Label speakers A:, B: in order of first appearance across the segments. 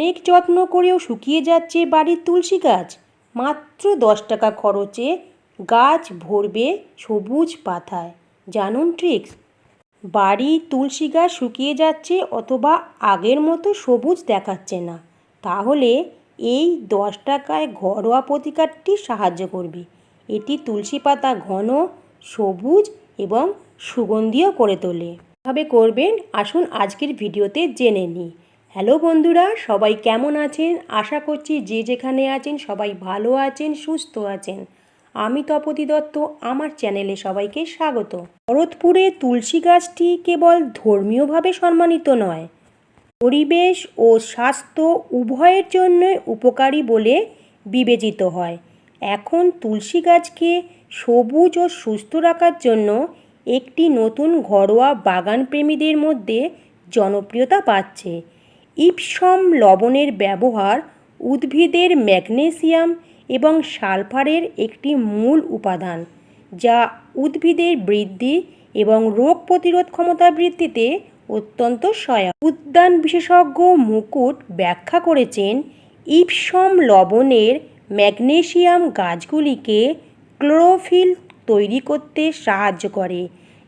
A: অনেক যত্ন করেও শুকিয়ে যাচ্ছে বাড়ির তুলসী গাছ। মাত্র দশ টাকা খরচে গাছ ভরবে সবুজ পাতায়। জানুন ট্রিক্স। বাড়ির তুলসী গাছ শুকিয়ে যাচ্ছে অথবা আগের মতো সবুজ দেখাচ্ছে না। তাহলে এই দশ টাকায় ঘরোয়া প্রতিকারটি সাহায্য করবে। এটি তুলসী পাতা ঘন, সবুজ এবং সুগন্ধিও করে তোলে। কীভাবে করবেন? আসুন আজকের ভিডিওতে জেনে নিই। হ্যালো বন্ধুরা, সবাই কেমন আছেন? আশা করছি যে যেখানে আছেন, সবাই ভালো আছেন, সুস্থ আছেন। আমি তপতি দত্ত, আমার চ্যানেলে সবাইকে স্বাগত। ভরতপুরে তুলসী গাছটি কেবল ধর্মীয়ভাবে সম্মানিত নয়, পরিবেশ ও স্বাস্থ্য উভয়ের জন্য উপকারী বলে বিবেচিত হয়। এখন তুলসী গাছকে সবুজ ও সুস্থ রাখার জন্য একটি নতুন ঘরোয়া বাগান প্রেমীদের মধ্যে জনপ্রিয়তা পাচ্ছে। ইপসম লবণের ব্যবহার উদ্ভিদের ম্যাগনেসিয়াম এবং সালফারের একটি মূল উপাদান, যা উদ্ভিদের বৃদ্ধি এবং রোগ প্রতিরোধ ক্ষমতা বৃদ্ধিতে অত্যন্ত সহায়ক। উদ্যান বিশেষজ্ঞ মুকুট ব্যাখ্যা করেছেন, ইপসম লবণের ম্যাগনেসিয়াম গাছগুলিকে ক্লোরোফিল তৈরি করতে সাহায্য করে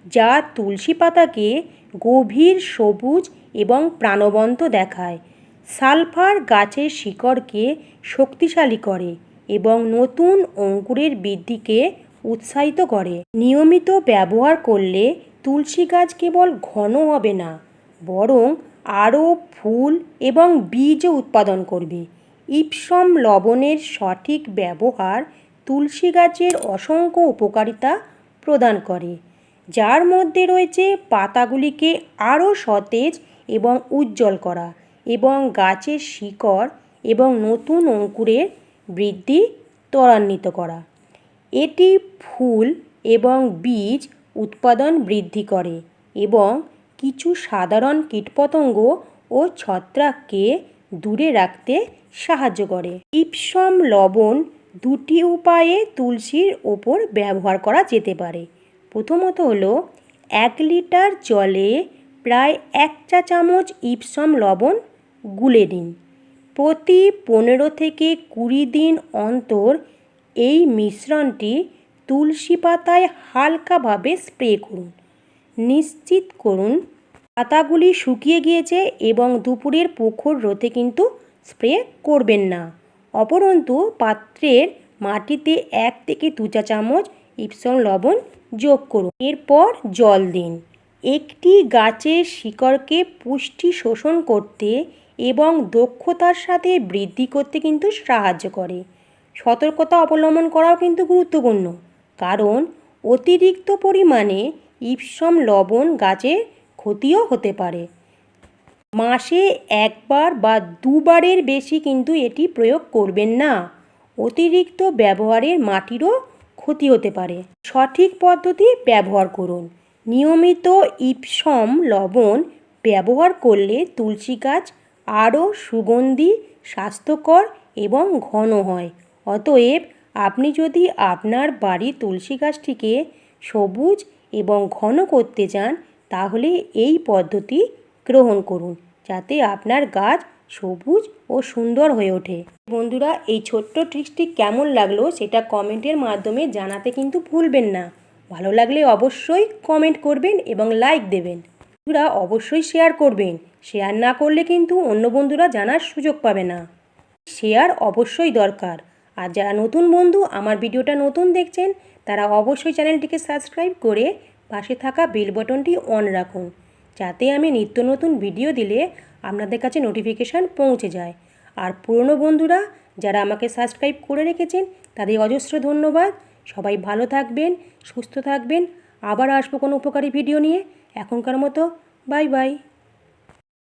A: যা তুলসী পাতাকে গভীর সবুজ এবং প্রাণবন্ত দেখায়। সালফার গাছের শিকড়কে শক্তিশালী করে এবং নতুন অঙ্কুরের বৃদ্ধিকে উৎসাহিত করে। নিয়মিত ব্যবহার করলে তুলসী গাছ কেবল ঘন হবে না, বরং আরও ফুল এবং বীজও উৎপাদন করবে। ইপসম লবণের সঠিক ব্যবহার তুলসী গাছের অসংখ্য উপকারিতা প্রদান করে। যার মধ্যে রয়েছে পাতাগুলিকে আরও সতেজ এবং উজ্জ্বল করা এবং গাছের শিকড় এবং নতুন অঙ্কুরের বৃদ্ধি ত্বরান্বিত করা। এটি ফুল এবং বীজ উৎপাদন বৃদ্ধি করে এবং কিছু সাধারণ কীটপতঙ্গ ও ছত্রাককে দূরে রাখতে সাহায্য করে। ইপসম লবণ দুটি উপায়ে তুলসীর ওপর ব্যবহার করা যেতে পারে। প্রথমত হলো, এক লিটার জলে প্রায় এক চা চামচ ইপসম লবণ গুলে নিন। প্রতি পনেরো থেকে কুড়ি দিন অন্তর এই মিশ্রণটি তুলসী পাতায় হালকাভাবে স্প্রে করুন। নিশ্চিত করুন, পাতাগুলি শুকিয়ে গিয়েছে এবং দুপুরের প্রখর রোদে কিন্তু স্প্রে করবেন না। অপরন্তু পাত্রের মাটিতে এক থেকে দু চা চামচ ইপসম লবণ যোগ করুন। এরপর জল দিন। একটি গাছের শিকড়কে পুষ্টি শোষণ করতে এবং দক্ষতার সাথে বৃদ্ধি করতে কিন্তু সাহায্য করে। সতর্কতা অবলম্বন করাও কিন্তু গুরুত্বপূর্ণ। কারণ অতিরিক্ত পরিমাণে ইপসম লবণ গাছের ক্ষতিও হতে পারে। মাসে একবার বা দুবারের বেশি কিন্তু এটি প্রয়োগ করবেন না। অতিরিক্ত ব্যবহারের মাটিরও ক্ষতি হতে পারে। সঠিক পদ্ধতি ব্যবহার করুন। নিয়মিত ইপসম লবণ ব্যবহার করলে তুলসী গাছ আরও সুগন্ধি, স্বাস্থ্যকর এবং ঘন হয়। অতএব আপনি যদি আপনার বাড়ির তুলসী গাছটিকে সবুজ এবং ঘন করতে চান, তাহলে এই পদ্ধতি গ্রহণ করুন, যাতে আপনার গাছ সবুজ ও সুন্দর হয়ে ওঠে। বন্ধুরা, এই ছোট্ট ট্রিক্সটি কেমন লাগল সেটা কমেন্টের মাধ্যমে জানাতে কিন্তু ভুলবেন না। ভালো লাগলে অবশ্যই কমেন্ট করবেন এবং লাইক দেবেন। বন্ধুরা, অবশ্যই শেয়ার করবেন। শেয়ার না করলে কিন্তু অন্য বন্ধুরা জানার সুযোগ পাবে না। শেয়ার অবশ্যই দরকার। আর যারা নতুন বন্ধু, আমার ভিডিওটা নতুন দেখছেন, তারা অবশ্যই চ্যানেলটিকে সাবস্ক্রাইব করে পাশে থাকা বেল বটনটি অন রাখুন। যাতে আমি নিত্য নতুন ভিডিও দিলে আপনাদের কাছে নোটিফিকেশান পৌঁছে যায়। আর পুরনো বন্ধুরা যারা আমাকে সাবস্ক্রাইব করে রেখেছেন, তাদের অজস্র ধন্যবাদ। সবাই ভালো থাকবেন, সুস্থ থাকবেন। আবার আসব কোনো উপকারী ভিডিও নিয়ে। এখনকার মতো বাই বাই